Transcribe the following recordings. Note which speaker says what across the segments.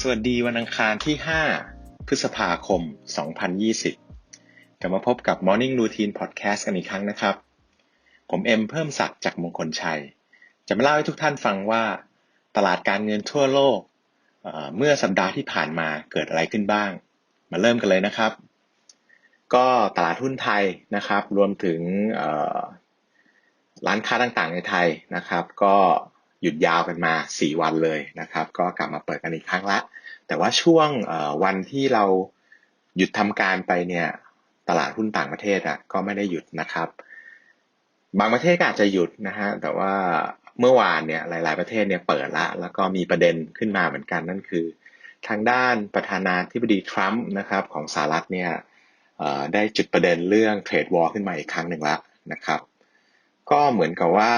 Speaker 1: สวัสดีวันอังคารที่ 5 พฤษภาคม 2020 กลับมาพบกับ Morning Routine Podcast กันอีกครั้งนะครับ ผมเอ็มเพิ่มศักดิ์จากมงคลชัย จะมาเล่าให้ทุกท่านฟังว่าตลาดการเงินทั่วโลกเเมื่อสัปดาห์ที่ผ่านมาเกิดอะไรขึ้นบ้าง มาเริ่มกันเลยนะครับ ก็ตลาดหุ้นไทยนะครับ รวมถึง ร้านค้าต่างๆในไทยนะครับ ก็หยุดยาวกันมา 4 วันเลยนะครับ ก็กลับมาเปิดกันอีกครั้งละ แต่ว่าช่วงวันที่เราหยุดทำการไปเนี่ยตลาดหุ้นต่างประเทศอะก็ไม่ได้หยุดนะครับ บางประเทศก็อาจจะหยุดนะฮะแต่ว่าเมื่อวานเนี่ยหลาย ๆประเทศเนี่ยเปิดละ แล้วก็มีประเด็นขึ้นมาเหมือนกันนั่นคือ ทางด้านประธานาธิบดีทรัมป์นะครับของสหรัฐเนี่ยได้จุดประเด็นเรื่องเทรดวอลขึ้นมาอีกครั้งหนึ่งล้วนะครับ ก็เหมือนกับว่า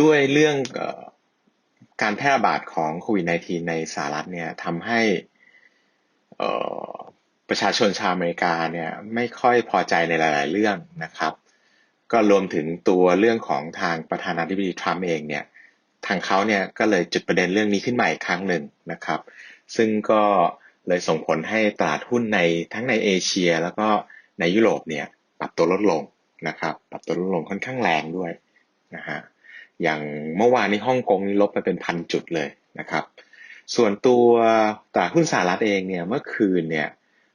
Speaker 1: ด้วยเรื่องการแพร่ระบาดของโควิด -19 ในสหรัฐเนี่ยทำให้ประชาชนชาวอเมริกาเนี่ยไม่ค่อยพอใจในหลาย ๆ เรื่องนะครับ ก็รวมถึงตัวเรื่องของทางประธานาธิบดีทรัมป์เองเนี่ยทางเขาเนี่ยก็เลยจุดประเด็นเรื่องนี้ขึ้นมาอีกครั้งหนึ่งนะครับ ซึ่งก็เลยส่งผลให้ตลาดหุ้นในทั้งในเอเชีย แล้วก็ในยุโรปเนี่ยปรับตัวลดลง นะครับปรับตัวลดลงค่อนข้างแรงด้วยนะฮะอย่างเมื่อวานนี้ฮ่องกงนี่ลบไปเป็นพันจุดเลยนะครับ ส่วนตัวตลาดหุ้นสหรัฐเองเนี่ยเมื่อคืนเนี่ย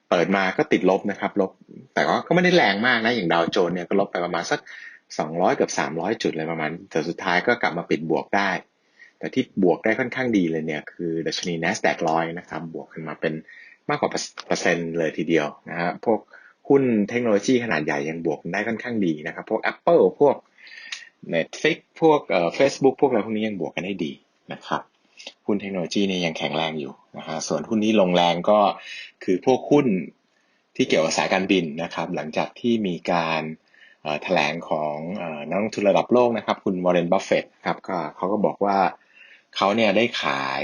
Speaker 1: เปิดมาก็ติดลบนะครับลบแต่ว่าก็ไม่ได้แรงมากนะอย่างดาวโจนส์เนี่ยก็ลบไปประมาณสัก 200 กับ 300 จุดเลยประมาณแต่สุดท้ายก็กลับมาปิดบวกได้ แต่ที่บวกได้ค่อนข้างดีเลยเนี่ยคือดัชนี NASDAQ ร้อยนะครับบวกขึ้นมาเป็นมากกว่าเปอร์เซ็นต์เลยทีเดียวนะฮะพวก หุ้นเทคโนโลยีขนาดใหญ่ยังบวกได้ค่อนข้างดีนะครับ พวก Apple พวก Netflix พวกเอ่อ Facebook พวกอะไรพวกนี้ยังบวกกันได้ดีนะครับหุ้นเทคโนโลยีนี่ยังแข็งแรงอยู่นะฮะส่วนหุ้นที่ลงแรงก็คือพวกหุ้นที่เกี่ยวกับสายการบินนะครับ หลังจากที่มีการแถลงของนักลงทุนระดับโลกนะครับ คุณวอร์เรนบัฟเฟตครับก็เขาก็บอกว่าเขาเนี่ยได้ขาย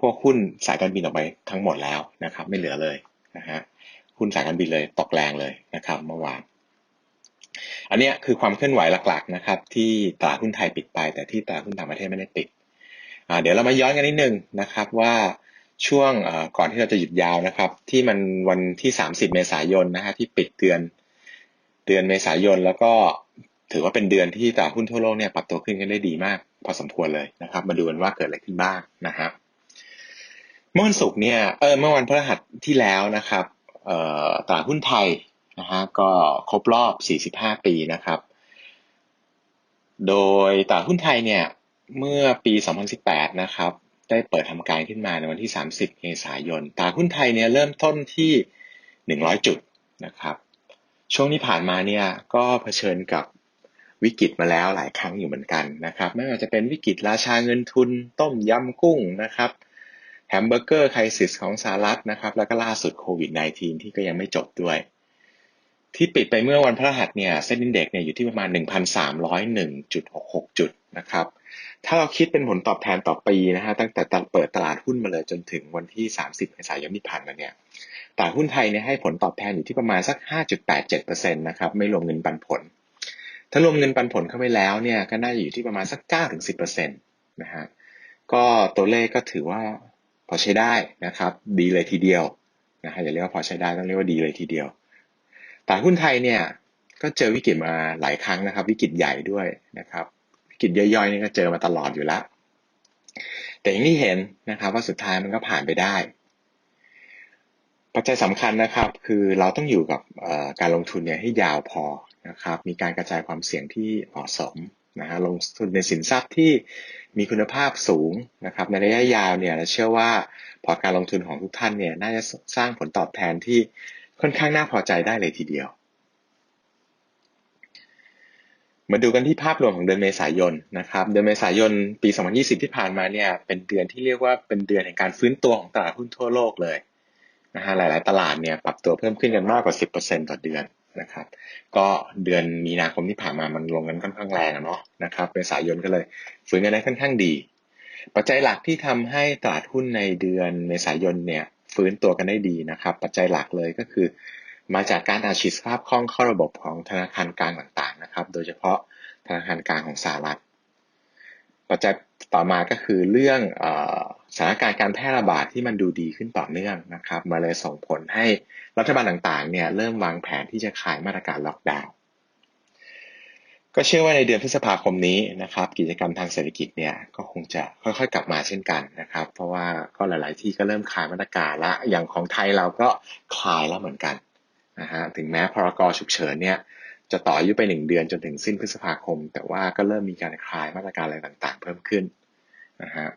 Speaker 1: พวกหุ้นสายการบินออกไปทั้งหมดแล้วนะครับ ไม่เหลือเลยนะฮะ หุ้นสายการบินเลยตกแรงเลยนะครับเมื่อวานอันนี้คือความเคลื่อนไหวหลักๆนะครับที่ตลาดหุ้นไทยปิดไป แต่ที่ตลาดหุ้นต่างประเทศไม่ได้ปิดเดี๋ยวเรามาย้อนกันนิดนึงนะครับว่าช่วงก่อนที่เราจะหยุดยาวนะครับ ที่มันวันที่ 30 เมษายนนะฮะที่ปิดเดือนเดือนเมษายนแล้วก็ถือว่าเป็นเดือนที่ตลาดหุ้นทั่วโลกเนี่ยปรับตัวขึ้นกันได้ดีมาก พอสมควรเลยนะครับ มาดูกันว่าเกิดอะไรขึ้นบ้างนะครับเมื่อวันศุกร์เนี่ยเออเมื่อวันพฤหัสที่แล้วนะครับ ตลาดหุ้นไทยนะฮะก็ครบรอบ 45 ปีนะครับ โดยตลาดหุ้นไทยเนี่ยเมื่อปี 2018 นะครับ ได้เปิดทำการขึ้นมาในวันที่ 30 เมษายนตลาดหุ้นไทยเนี่ยเริ่มต้นที่ 100 จุดนะครับ ช่วงที่ผ่านมาเนี่ยก็เผชิญกับวิกฤตมาแล้วหลายครั้งอยู่เหมือนกันนะครับ ไม่ว่าจะเป็นวิกฤตราชาเงินทุนต้มยำกุ้งนะครับ แฮมเบอร์เกอร์ไครซิสของสหรัฐนะครับ แล้วก็ล่าสุดโควิด -19 ที่ก็ยังไม่จบด้วย ที่ปิดไปเมื่อวันพฤหัสเนี่ยเซ็นดินเด็กเนี่ยอยู่ที่ประมาณ 1,301.66 จุดนะครับ ถ้าเราคิดเป็นผลตอบแทนต่อปีนะฮะตั้งแต่เปิดตลาดหุ้นมาเลยจนถึงวันที่ 30เมษายนที่ผ่านมาเนี่ยตลาดหุ้นไทยเนี่ยให้ผลตอบแทนอยู่ที่ประมาณสัก 5.87%นะครับไม่รวมเงินปันผล ถ้ารวมเงินปันผลเข้าไปแล้วเนี่ยก็น่าจะอยู่ที่ประมาณสัก 9-10%นะฮะก็ตัวเลขก็ถือว่า พอใช้ได้นะครับ ดีเลยทีเดียวนะฮะอย่าเรียกว่าพอใช้ได้ต้องเรียกว่าดีเลยทีเดียวตลาดหุ้นไทยเนี่ยก็เจอวิกฤตมาหลายครั้งนะครับ วิกฤตใหญ่ด้วยนะครับ วิกฤตย่อยๆนี่ก็เจอมาตลอดอยู่แล้ว แต่อย่างที่เห็นนะครับ ว่าสุดท้ายมันก็ผ่านไปได้ ปัจจัยสำคัญนะครับ คือเราต้องอยู่กับการลงทุนเนี่ยให้ยาวพอนะครับ มีการกระจายความเสี่ยงที่เหมาะสม นะฮะลงทุนในสินทรัพย์ที่มีคุณภาพสูงนะครับในระยะยาวเนี่ยเราเชื่อว่าพอการลงทุนของทุกท่านเนี่ยน่าจะสร้างผลตอบแทนที่ค่อนข้างน่าพอใจได้เลยทีเดียว มาดูกันที่ภาพรวมของเดือนเมษายนนะครับ เดือนเมษายนปี 2020 ที่ผ่านมาเนี่ยเป็นเดือนที่เรียกว่าเป็นเดือนแห่งการฟื้นตัวของตลาดหุ้นทั่วโลกเลยนะฮะหลาย ๆ ตลาดเนี่ยปรับตัวเพิ่มขึ้นกันมากกว่า 10%ต่อเดือน นะครับ ก็เดือนมีนาคมที่ผ่านมามันลงกันค่อนข้างแรงเนาะนะครับเมษายนก็เลยฟื้นกันได้ค่อนข้างดี ปัจจัยหลักที่ทำให้ตลาดหุ้นในเดือนเมษายนเนี่ยฟื้นตัวกันได้ดีนะครับ ปัจจัยหลักเลยก็คือ มาจากการอาชีพสภาพคล่องเข้าระบบของธนาคารกลางต่างๆนะครับ โดยเฉพาะธนาคารกลางของสหรัฐ ปัจจัยต่อมาก็คือเรื่อง สถานการณ์การแพร่ระบาดที่มันดูดีขึ้นต่อเนื่องนะครับมาเลยส่งผลให้รัฐบาลต่างๆเนี่ยเริ่มวางแผนที่จะขายมาตรการล็อกดาวน์ก็เชื่อว่าในเดือนพฤษภาคมนี้นะครับ กิจกรรมทางเศรษฐกิจเนี่ยก็คงจะค่อยๆกลับมาเช่นกันนะครับ เพราะว่าก็หลาย ๆ ที่ก็เริ่มคลายมาตรการละอย่างของไทยเราก็คลายแล้วเหมือนกันนะฮะถึงแม้พรกฉุกเฉินเนี่ยจะต่ออายุไปหนึ่งเดือนจนถึงสิ้นพฤษภาคม แต่ว่าก็เริ่มมีการคลายมาตรการอะไรต่างๆ เพิ่มขึ้นนะฮะ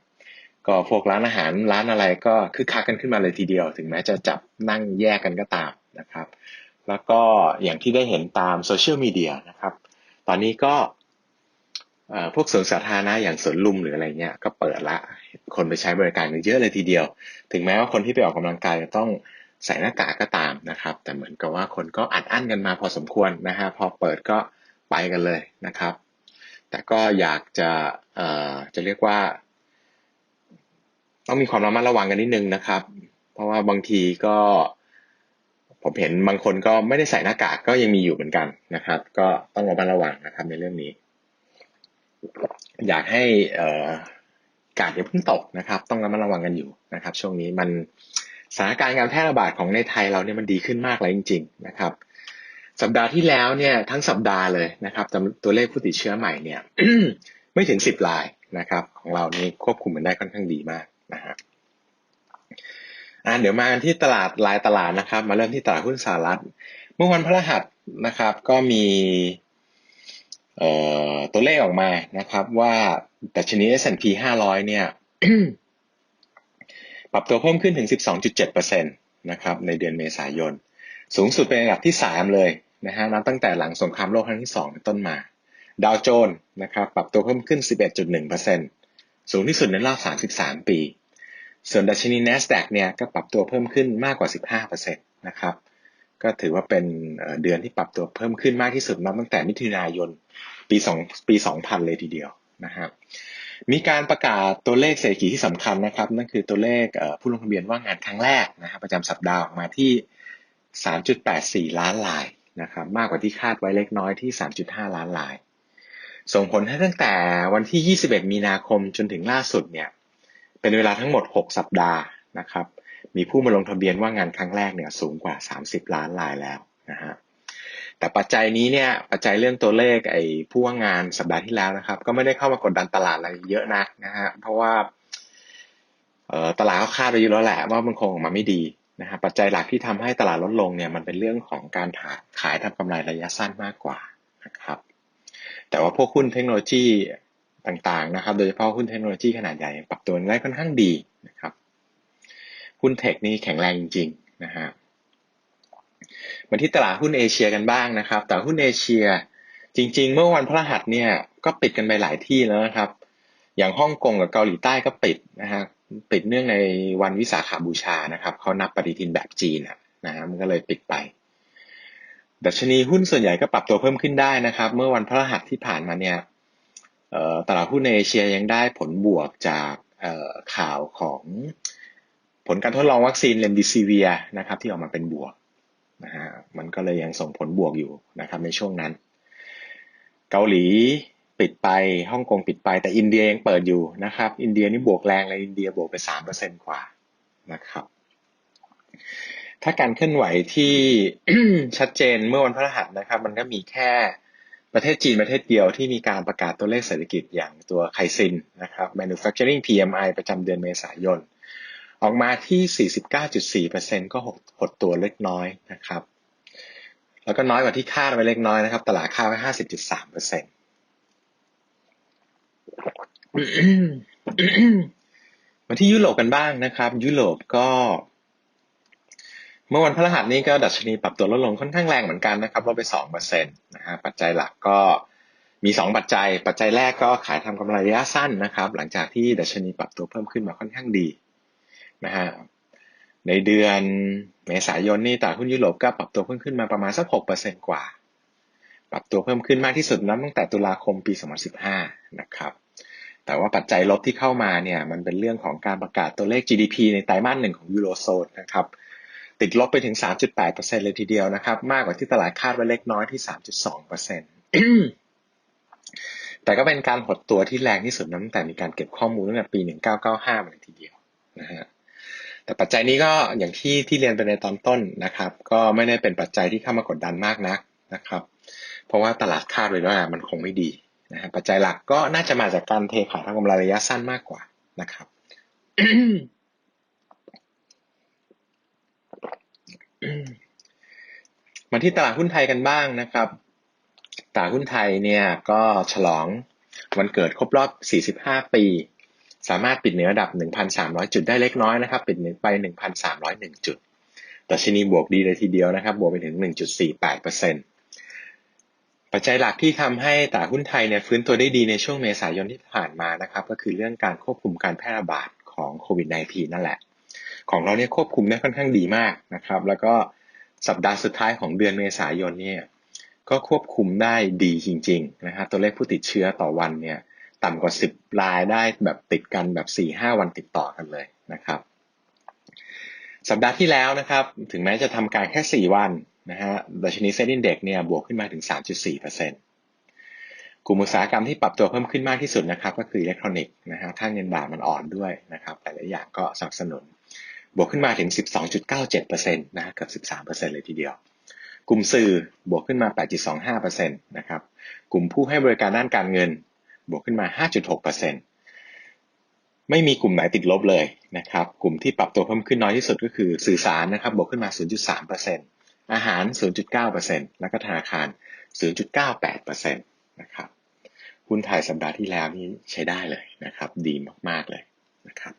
Speaker 1: ก็พวกร้านอาหารร้านอะไรก็คึกคักกันขึ้นมาเลยทีเดียว ถึงแม้จะจับนั่งแยกกันก็ตามนะครับ แล้วก็อย่างที่ได้เห็นตามโซเชียลมีเดียนะครับ ตอนนี้ก็พวกสวนสาธารณะอย่างสวนลุมหรืออะไรเงี้ยก็เปิดละ คนไปใช้บริการกันเยอะเลยทีเดียว ถึงแม้ว่าคนที่ไปออกกำลังกายจะต้องใส่หน้ากากก็ตามนะครับ แต่เหมือนกับว่าคนก็อัดอั้นกันมาพอสมควรนะฮะพอเปิดก็ไปกันเลยนะครับ แต่ก็อยากจะจะเรียกว่า ต้องมีความระมัดระวังกันนิดนึงนะครับ เพราะว่าบางทีก็ ผมเห็นบางคนก็ไม่ได้ใส่หน้ากากก็ยังมีอยู่เหมือนกันนะครับ ก็ต้องระมัดระวังนะครับ ในเรื่องนี้ อยากให้กาดอย่าเพิ่งตกนะครับ ต้องระมัดระวังกันอยู่นะครับ ช่วงนี้มันสถานการณ์การแพร่ระบาดของในไทยเราเนี่ยมันดีขึ้นมากเลยจริง ๆ นะครับ สัปดาห์ที่แล้วเนี่ยทั้งสัปดาห์เลยนะครับตัวเลขผู้ติดเชื้อใหม่เนี่ยไม่ถึงสิบรายนะครับ ของเรานี่ควบคุมมันได้ค่อนข้างดีมาก นะฮะอ่าเดี๋ยวมากันที่ตลาดรายตลาดนะครับ มาเริ่มที่ตลาดหุ้นสหรัฐ เมื่อวันพฤหัสนะครับ ก็มีตัวเลขออกมานะครับ ว่าดัชนี S&P 500 เนี่ย ปรับตัวเพิ่มขึ้นถึง 12.7%นะครับในเดือนเมษายน สูงสุดเป็นอันดับที่ 3 เลยนะฮะนับตั้งแต่หลังสงครามโลกครั้งที่2ต้นมา ดาวโจนส์นะครับ ปรับตัวเพิ่มขึ้น 11.1%สูงที่สุดในรอบ 33 ปี ส่วนดัชนี NASDAQ เนี่ยก็ปรับตัวเพิ่มขึ้นมากกว่า 15%นะครับ ก็ถือว่าเป็นเดือนที่ปรับตัวเพิ่มขึ้นมากที่สุดนับตั้งแต่มิถุนายนปี2ปี 2000 เลยทีเดียวนะครับมีการประกาศตัวเลขเศรษฐกิจที่สำคัญนะครับ นั่นคือตัวเลขผู้ลงทะเบียนว่างงานครั้งแรกนะครับประจำสัปดาห์ออกมาที่ 3.84 ล้านรายนะครับมากกว่าที่คาดไว้เล็กน้อยที่ 3.5 ล้านราย ส่งผลให้ตั้งแต่วันที่ 21 มีนาคมจนถึงล่าสุดเนี่ย เป็นเวลาทั้งหมด 6 สัปดาห์นะครับ มีผู้มาลงทะเบียนว่างงานครั้งแรกเนี่ยสูงกว่า 30 ล้านรายแล้วนะฮะแต่ปัจจัยนี้เนี่ยปัจจัยเรื่องตัวเลขไอ้ผู้ว่างงานสัปดาห์ที่แล้วนะครับ ก็ไม่ได้เข้ามากดดันตลาดอะไรเยอะนักนะฮะเพราะว่าตลาดเขาคาดไปอยู่แล้วแหละว่ามันคงออกมาไม่ดีนะฮะปัจจัยหลักที่ทำให้ตลาดลดลงเนี่ยมันเป็นเรื่องของการขายทำกำไรระยะสั้นมากกว่านะครับแต่ว่าพวกหุ้นเทคโนโลยี ต่างๆนะครับ โดยเฉพาะหุ้นเทคโนโลยีขนาดใหญ่ ปรับตัวได้ค่อนข้างดีนะครับ หุ้นเทคนี่แข็งแรงจริงๆนะฮะมาที่ตลาดหุ้นเอเชียกันบ้างนะครับ แต่หุ้นเอเชียจริง ๆ เมื่อวันพฤหัสเนี่ยก็ปิดกันไปหลายที่แล้วนะครับ อย่างฮ่องกงกับเกาหลีใต้ก็ปิดนะฮะปิดเนื่องในวันวิสาขาบูชานะครับเขานับปฏิทินแบบจีนนะฮะมันก็เลยปิดไปดัชนีหุ้นส่วนใหญ่ก็ปรับตัวเพิ่มขึ้นได้นะครับ เมื่อวันพฤหัสที่ผ่านมาเนี่ย ตลาดหุ้นในเอเชียยังได้ผลบวกจากข่าวของผลการทดลองวัคซีนเลมดิซีเวียนะครับที่ออกมาเป็นบวกนะฮะมันก็เลยยังส่งผลบวกอยู่นะครับในช่วงนั้น เกาหลีปิดไปฮ่องกงปิดไปแต่อินเดียยังเปิดอยู่นะครับ อินเดียนี่บวกแรงเลยอินเดียบวกไปสามเปอร์เซ็นกว่านะครับ ถ้าการเคลื่อนไหวที่ชัดเจนเมื่อวันพฤหัสนะครับ มันก็มีแค่ ประเทศจีนประเทศเดียวที่มีการประกาศตัวเลขเศรษฐกิจอย่างตัวไคซินนะครับ manufacturing PMI ประจำเดือนเมษายน ออกมาที่ 49.4%ก็หดตัวเล็กน้อยนะครับ แล้วก็น้อยกว่าที่คาดไว้เล็กน้อยนะครับ ตลาดคาดไว้ 50.3%มาที่ยุโรปกันบ้างนะครับ ยุโรปก็ เมื่อวันพฤหัสนี้ก็ดัชนีปรับตัวลดลงค่อนข้างแรงเหมือนกันนะครับลดไปสองเปอร์เซ็นต์นะฮะปัจจัยหลักก็มีสองปัจจัย ปัจจัยแรกก็ขายทำกำไรระยะสั้นนะครับ หลังจากที่ดัชนีปรับตัวเพิ่มขึ้นมาค่อนข้างดีนะฮะในเดือนเมษายนนี่ตลาดหุ้นยุโรปก็ปรับตัวเพิ่มขึ้นมาประมาณสักหกเปอร์เซ็นกว่า ปรับตัวเพิ่มขึ้นมากที่สุดนับตั้งแต่ตุลาคมปี 2015 นะครับแต่ว่าปัจจัยลบที่เข้ามาเนี่ยมันเป็นเรื่องของการประกาศตัวเลข GDP ในไตรมาสหนึ่งของยูโรโซนนะครับ ติดลบไปถึง 3.8%เลยทีเดียวนะครับ มากกว่าที่ตลาดคาดไว้เล็กน้อยที่ 3.2%แต่ก็เป็นการหดตัวที่แรงที่สุดตั้งแต่มีการเก็บข้อมูลตั้งแต่ปี 1995มาเลยทีเดียวนะฮะแต่ปัจจัยนี้ก็อย่างที่ที่เรียนไปในตอนต้นนะครับ ก็ไม่ได้เป็นปัจจัยที่เข้ามากดดันมากนักนะครับ เพราะว่าตลาดคาดไว้ว่ามันคงไม่ดีนะฮะปัจจัยหลักก็น่าจะมาจากการเทขายทางกำไรระยะสั้นมากกว่านะครับ มาที่ตลาดหุ้นไทยกันบ้างนะครับ ตลาดหุ้นไทยเนี่ยก็ฉลองวันเกิดครบรอบ 45 ปี สามารถปิดเหนือระดับ 1,300 จุดได้เล็กน้อยนะครับปิดเหนือไป 1,301 จุดดัชนีบวกดีเลยทีเดียวนะครับ บวกไปถึง 1.48%ปัจจัยหลักที่ทำให้ตลาดหุ้นไทยเนี่ยฟื้นตัวได้ดีในช่วงเมษายนที่ผ่านมานะครับ ก็คือเรื่องการควบคุมการแพร่ระบาดของโควิด -19 นั่นแหละ ของเราเนี่ยควบคุมได้ค่อนข้างดีมากนะครับ แล้วก็สัปดาห์สุดท้ายของเดือนเมษายนเนี่ยก็ควบคุมได้ดีจริงๆนะครับตัวเลขผู้ติดเชื้อต่อวันเนี่ยต่ำกว่า 10รายได้แบบติดกันแบบ 4-5 วันติดต่อกันเลยนะครับ สัปดาห์ที่แล้วนะครับ ถึงแม้จะทำการแค่ 4 วันนะฮะดัชนีเซ็นดิ้งเด็กเนี่ยบวกขึ้นมาถึง 3.4%กลุ่มอุตสาหกรรมที่ปรับตัวเพิ่มขึ้นมากที่สุดนะครับ ก็คืออิเล็กทรอนิกส์นะฮะถ้าเงินบาทมันอ่อนด้วยนะครับแต่ละอย่างก็สนับสนุน บวกขึ้นมาถึง 12.97%นะเกือบ13%เลยทีเดียว กลุ่มสื่อบวกขึ้นมา 8.25%นะครับ กลุ่มผู้ให้บริการด้านการเงิน บวกขึ้นมา 5.6%ไม่มีกลุ่มไหนติดลบเลยนะครับ กลุ่มที่ปรับตัวเพิ่มขึ้นน้อยที่สุดก็คือสื่อสารนะครับ บวกขึ้นมา 0.3%อาหาร 0.9%แล้วก็ธนาคาร 0.98%นะครับหุ้นไทยสัปดาห์ที่แล้วนี่ใช้ได้เลยนะครับ ดีมากๆเลยนะครับ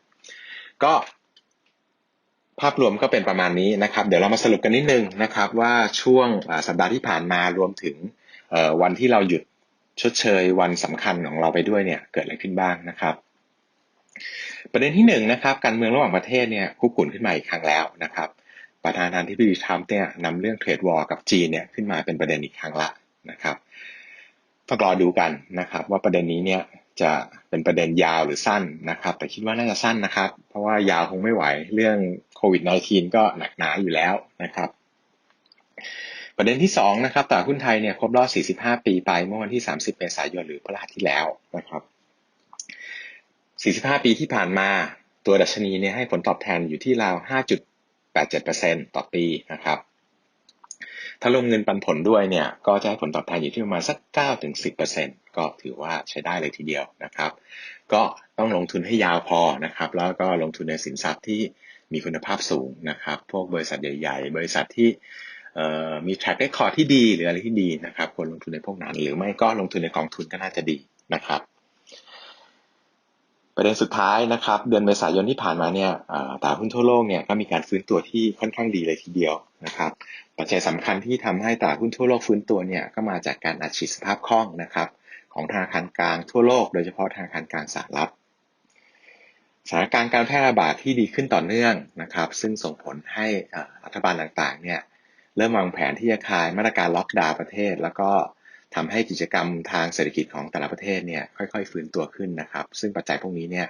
Speaker 1: ก็ ภาพรวมก็เป็นประมาณนี้นะครับ เดี๋ยวเรามาสรุปกันนิดนึงนะครับ ว่าช่วงสัปดาห์ที่ผ่านมารวมถึงวันที่เราหยุดชดเชยวันสำคัญของเราไปด้วยเนี่ยเกิดอะไรขึ้นบ้างนะครับ ประเด็นที่หนึ่งนะครับการเมืองระหว่างประเทศเนี่ยคุกกุ่นขึ้นมาอีกครั้งแล้วนะครับ ประธานาธิบดีทรัมป์เนี่ยนำเรื่องเทรดวอร์กับจีนเนี่ยขึ้นมาเป็นประเด็นอีกครั้งละนะครับต้องรอดูกันนะครับ ว่าประเด็นนี้เนี่ย จะเป็นประเด็นยาวหรือสั้นนะครับ แต่คิดว่าน่าจะสั้นนะครับ เพราะว่ายาวคงไม่ไหวเรื่องโควิด -19 ก็หนักหนาอยู่แล้วนะครับ ประเด็นที่2นะครับตลาดหุ้นไทยเนี่ยครบรอบ 45 ปีไปเมื่อวันที่ 30 เมษายนหรือพฤหัสที่แล้วนะครับ 45 ปีที่ผ่านมาตัวดัชนีเนี่ยให้ผลตอบแทนอยู่ที่ราว 5.87%ต่อปีนะครับ ถ้าลงเงินปันผลด้วยเนี่ย ก็จะให้ผลตอบแทนอยู่ที่ประมาณสัก9ถึง10%ก็ถือว่าใช้ได้เลยทีเดียวนะครับ ก็ต้องลงทุนให้ยาวพอนะครับ แล้วก็ลงทุนในสินทรัพย์ที่มีคุณภาพสูงนะครับ พวกบริษัทใหญ่ ๆ บริษัทที่มี track record ที่ดีหรืออะไรที่ดีนะครับควรลงทุนในพวกนั้น หรือไม่ก็ลงทุนในกองทุนก็น่าจะดีนะครับ ประเด็นสุดท้ายนะครับ เดือนเมษายนที่ผ่านมาเนี่ยตลาดหุ้นทั่วโลกเนี่ยก็มีการฟื้นตัวที่ค่อนข้างดีเลยทีเดียวนะครับปัจจัยสำคัญที่ทำให้ตลาดหุ้นทั่วโลกฟื้นตัวเนี่ยก็มาจากการอัดฉีดสภาพคล่องนะครับ ของธนาคารกลางทั่วโลก โดยเฉพาะธนาคารกลางสหรัฐสถานการณ์การแพร่ระบาดที่ดีขึ้นต่อเนื่องนะครับ ซึ่งส่งผลให้รัฐบาลต่างๆเนี่ยเริ่มวางแผนที่จะคลายมาตรการล็อกดาวน์ประเทศ แล้วก็ ทำให้กิจกรรมทางเศรษฐกิจของแต่ละประเทศเนี่ยค่อยๆ ฟื้นตัวขึ้นนะครับ ซึ่งปัจจัยพวกนี้เนี่ย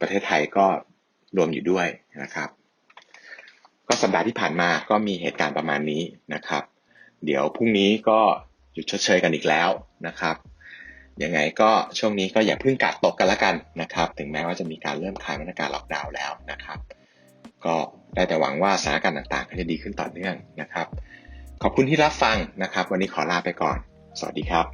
Speaker 1: ประเทศไทยก็รวมอยู่ด้วยนะครับ ก็สัปดาห์ที่ผ่านมาก็มีเหตุการณ์ประมาณนี้นะครับ เดี๋ยวพรุ่งนี้ก็หยุดชดเชยกันอีกแล้วนะครับยังไงก็ช่วงนี้ก็อย่าเพิ่งกัดตกกันละกันนะครับ ถึงแม้ว่าจะมีการเริ่มคลายมาตรการล็อกดาวน์แล้วนะครับ ก็ได้แต่หวังว่าสถานการณ์ต่างๆก็จะดีขึ้นต่อเนื่องนะครับ ขอบคุณที่รับฟังนะครับ วันนี้ขอลาไปก่อน สวัสดีครับ